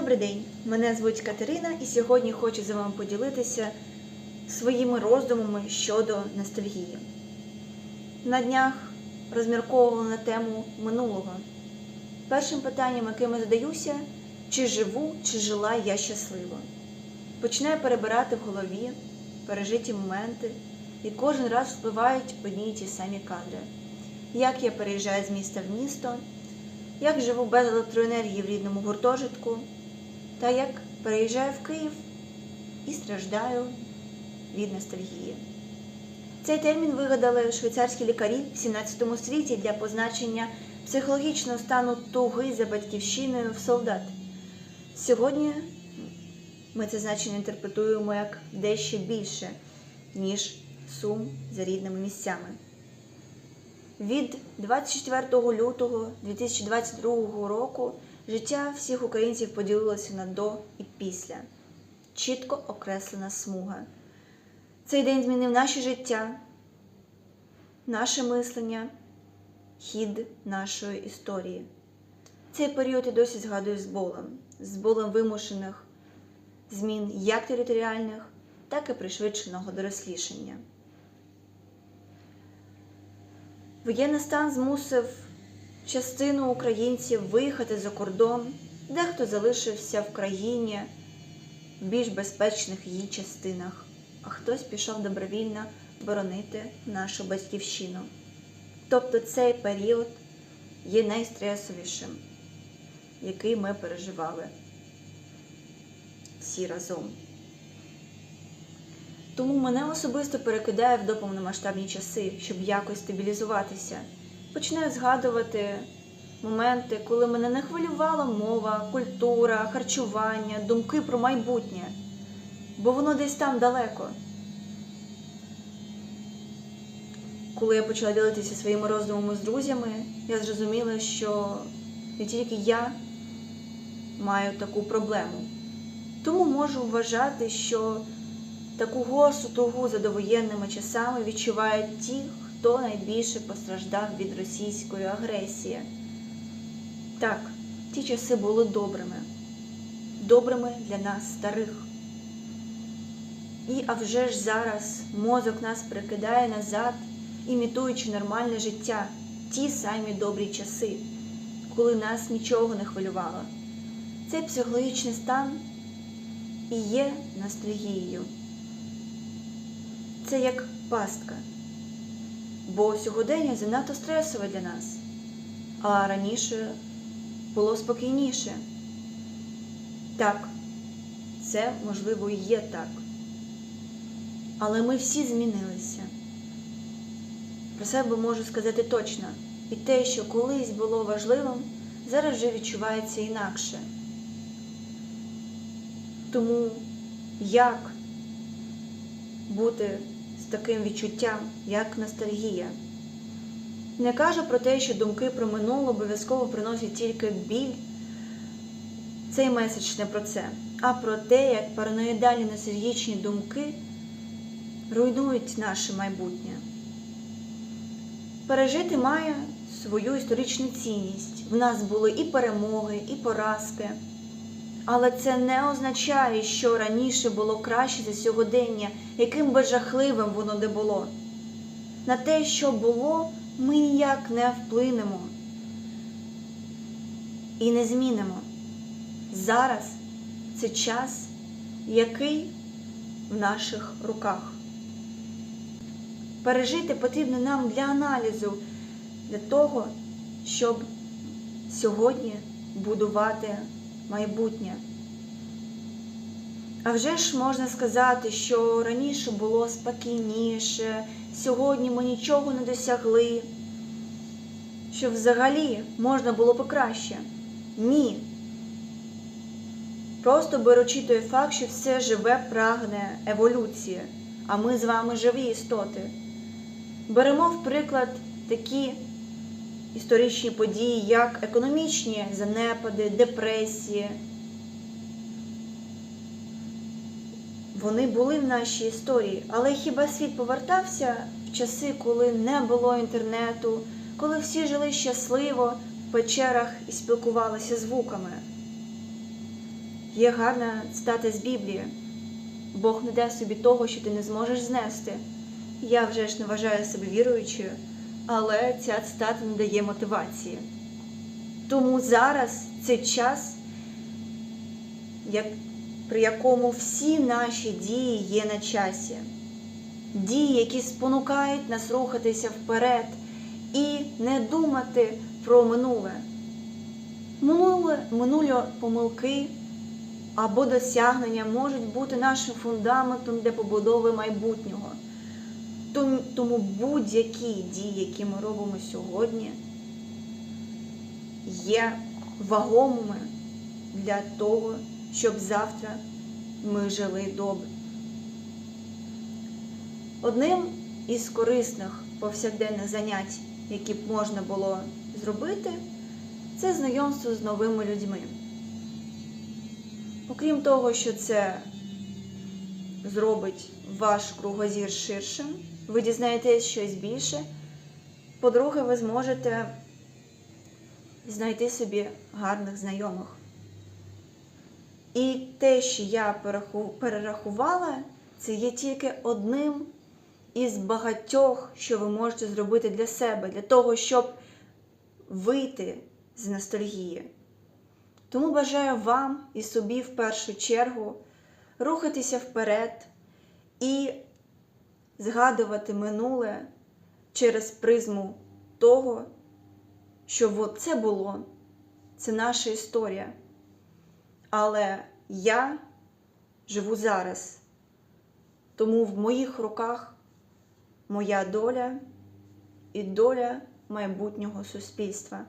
Добрий день, мене звуть Катерина, і сьогодні хочу з вами поділитися своїми роздумами щодо ностальгії. На днях розмірковувала на тему минулого. Першим питанням, яким я задаюся, чи живу, чи жила я щасливо. Починаю перебирати в голові пережиті моменти, і кожен раз впливають одні й ті самі кадри. Як я переїжджаю з міста в місто, як живу без електроенергії в рідному гуртожитку, та як переїжджаю в Київ і страждаю від ностальгії. Цей термін вигадали швейцарські лікарі в 17 столітті для позначення психологічного стану туги за батьківщиною в солдат. Сьогодні ми це значення інтерпретуємо як дещо більше, ніж сум за рідними місцями. Від 24 лютого 2022 року життя всіх українців поділилося на до і після. Чітко окреслена смуга. Цей день змінив наше життя, наше мислення, хід нашої історії. Цей період і досі згадую з болем, з болем вимушених змін як територіальних, так і пришвидшеного дорослішання. Воєнний стан змусив частину українців виїхати за кордон, дехто залишився в країні в більш безпечних її частинах, а хтось пішов добровільно боронити нашу батьківщину. Тобто цей період є найстресовішим, який ми переживали всі разом. Тому мене особисто перекидає в доповномасштабні часи, щоб якось стабілізуватися. Починаю згадувати моменти, коли мене не хвилювала мова, культура, харчування, думки про майбутнє, бо воно десь там далеко. Коли я почала ділитися своїми роздумами з друзями, я зрозуміла, що не тільки я маю таку проблему. Тому можу вважати, що таку госу тугу за довоєнними часами відчувають ті, хто найбільше постраждав від російської агресії. Так, ті часи були добрими, добрими для нас, старих. І а вже ж зараз мозок нас прикидає назад, імітуючи нормальне життя, ті самі добрі часи, коли нас нічого не хвилювало. Цей психологічний стан і є ностальгією. Це як пастка. Бо сьогодення занадто стресове для нас, а раніше було спокійніше. Так, це, можливо, і є так. Але ми всі змінилися. Про себе можу сказати точно. І те, що колись було важливим, зараз вже відчувається інакше. Тому як бути таким відчуттям, як ностальгія? Не кажу про те, що думки про минуле обов'язково приносять тільки біль. Цей меседж не про це, а про те, як параноїдальні ностальгічні думки руйнують наше майбутнє. Пережити має свою історичну цінність. В нас були і перемоги, і поразки. Але це не означає, що раніше було краще за сьогодення, яким би жахливим воно не було. На те, що було, ми ніяк не вплинемо і не змінимо. Зараз це час, який в наших руках. Пережити потрібно нам для аналізу, для того, щоб сьогодні будувати майбутнє. А вже ж можна сказати, що раніше було спокійніше, сьогодні ми нічого не досягли, що взагалі можна було покраще. Ні. Просто беручи той факт, що все живе прагне еволюції, а ми з вами живі істоти. Беремо в приклад такі історичні події, як економічні занепади, депресії. Вони були в нашій історії, але хіба світ повертався в часи, коли не було інтернету, коли всі жили щасливо в печерах і спілкувалися звуками? Є гарна цитата з Біблії. Бог не дасть собі того, що ти не зможеш знести. Я вже ж не вважаю себе віруючою, але ця цитата не дає мотивації. Тому зараз це час, як, при якому всі наші дії є на часі. Дії, які спонукають нас рухатися вперед і не думати про минуле. Минуле, минулі помилки або досягнення можуть бути нашим фундаментом для побудови майбутнього. Тому, будь-які дії, які ми робимо сьогодні, є вагомими для того, щоб завтра ми жили добре. Одним із корисних повсякденних занять, які б можна було зробити, це знайомство з новими людьми. Окрім того, що це зробить ваш кругозір ширшим, ви дізнаєтесь щось більше. По-друге, ви зможете знайти собі гарних знайомих. І те, що я перерахувала, це є тільки одним із багатьох, що ви можете зробити для себе, для того, щоб вийти з ностальгії. Тому бажаю вам і собі в першу чергу рухатися вперед і згадувати минуле через призму того, що це було, це наша історія. Але я живу зараз, тому в моїх руках моя доля і доля майбутнього суспільства.